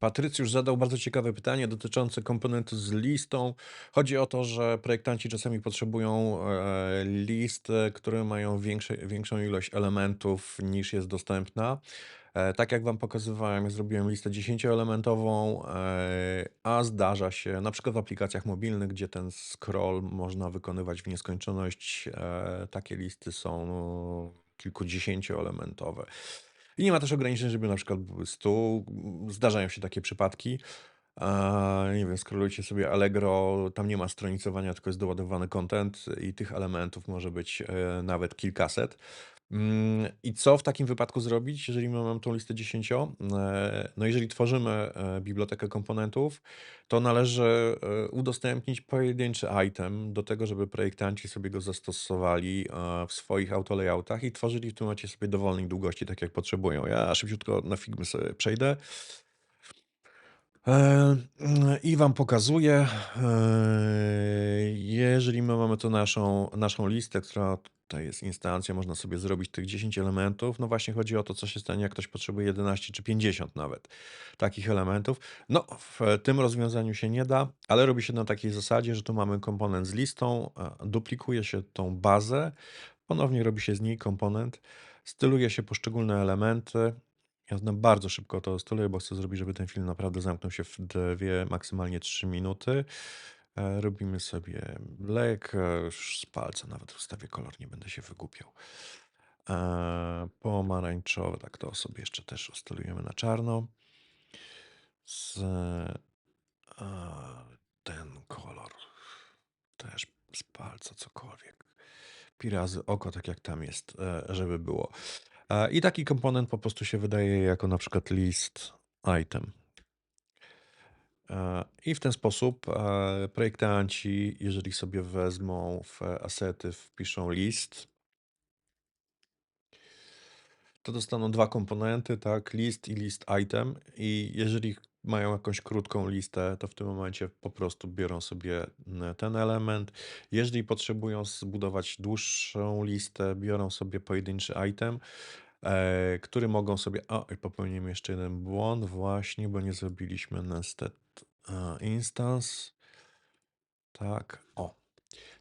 Patrycjusz zadał bardzo ciekawe pytanie dotyczące komponentu z listą. Chodzi o to, że projektanci czasami potrzebują e, list, e, które mają większe, większą ilość elementów niż jest dostępna. E, tak jak Wam pokazywałem, zrobiłem listę 10-elementową, e, a zdarza się na przykład w aplikacjach mobilnych, gdzie ten scroll można wykonywać w nieskończoność. Takie listy są no, kilkudziesięcioelementowe. I nie ma też ograniczeń, żeby na przykład były 100. Zdarzają się takie przypadki. Nie wiem, skrolujcie sobie Allegro, tam nie ma stronicowania, tylko jest doładowany content i tych elementów może być e, nawet kilkaset. Mm, I co w takim wypadku zrobić, jeżeli my mamy tą listę 10? E, No, jeżeli tworzymy e, bibliotekę komponentów, to należy e, udostępnić pojedynczy item do tego, żeby projektanci sobie go zastosowali w swoich autolayoutach i tworzyli w tym momencie sobie dowolnej długości, tak jak potrzebują. Ja szybciutko na Figmy sobie przejdę. I Wam pokazuję, jeżeli my mamy tu naszą, naszą listę, która tutaj jest instancja, można sobie zrobić tych 10 elementów. No właśnie chodzi o to, co się stanie, jak ktoś potrzebuje 11 czy 50 nawet takich elementów. No, w tym rozwiązaniu się nie da, ale robi się na takiej zasadzie, że tu mamy komponent z listą, duplikuje się tą bazę, ponownie robi się z niej komponent, styluje się poszczególne elementy, ja znam bardzo szybko to styluję, bo chcę zrobić, żeby ten film naprawdę zamknął się w 2, maksymalnie 3 minuty. E, robimy sobie black, e, już z palca nawet ustawię kolor, nie będę się wygłupiał. E, pomarańczowy, tak to sobie jeszcze też ustylujemy na czarno. Z, ten kolor też z palca cokolwiek. Pi razy oko, tak jak tam jest, żeby było. I taki komponent po prostu się wydaje jako na przykład list item. E, I w ten sposób e, projektanci, jeżeli sobie wezmą w asety, wpiszą list, to dostaną dwa komponenty, tak, list i list item. I jeżeli mają jakąś krótką listę, to w tym momencie po prostu biorą sobie ten element. Jeżeli potrzebują zbudować dłuższą listę, biorą sobie pojedynczy item, który mogą sobie. O, i popełnimy jeszcze jeden błąd, właśnie, bo nie zrobiliśmy nested e, instance. Tak, o.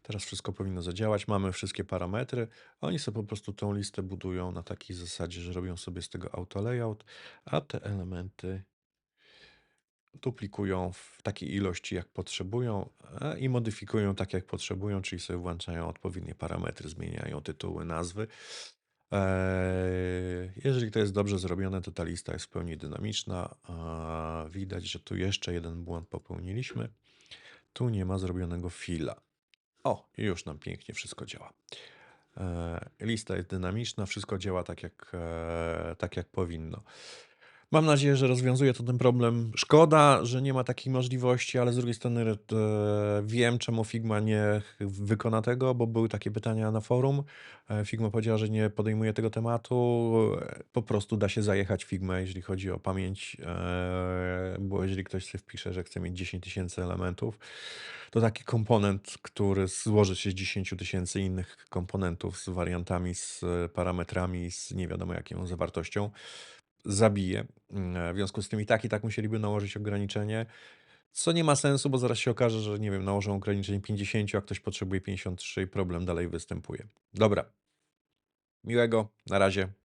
Teraz wszystko powinno zadziałać. Mamy wszystkie parametry. Oni sobie po prostu tą listę budują na takiej zasadzie, że robią sobie z tego auto layout, a te elementy duplikują w takiej ilości, jak potrzebują e, i modyfikują tak, jak potrzebują, czyli sobie włączają odpowiednie parametry, zmieniają tytuły, nazwy. Eee, Jeżeli to jest dobrze zrobione, to ta lista jest w pełni dynamiczna. Widać, że tu jeszcze jeden błąd popełniliśmy. Tu nie ma zrobionego fila. O, już nam pięknie wszystko działa. Eee, Lista jest dynamiczna, wszystko działa tak jak, e, tak jak powinno. Mam nadzieję, że rozwiązuje to ten problem. Szkoda, że nie ma takiej możliwości, ale z drugiej strony e, wiem, czemu Figma nie wykona tego, bo były takie pytania na forum. E, Figma powiedziała, że nie podejmuje tego tematu. E, Po prostu da się zajechać Figmę, jeżeli chodzi o pamięć, bo jeżeli ktoś sobie wpisze, że chce mieć 10 tysięcy elementów, to taki komponent, który złoży się z 10 tysięcy innych komponentów z wariantami, z parametrami, z nie wiadomo jaką zawartością, zabije. Mm, W związku z tym i tak, i tak musieliby nałożyć ograniczenie, co nie ma sensu, bo zaraz się okaże, że nie wiem, nałożą ograniczenie 50, a ktoś potrzebuje 53 i problem dalej występuje. Dobra. Miłego, na razie.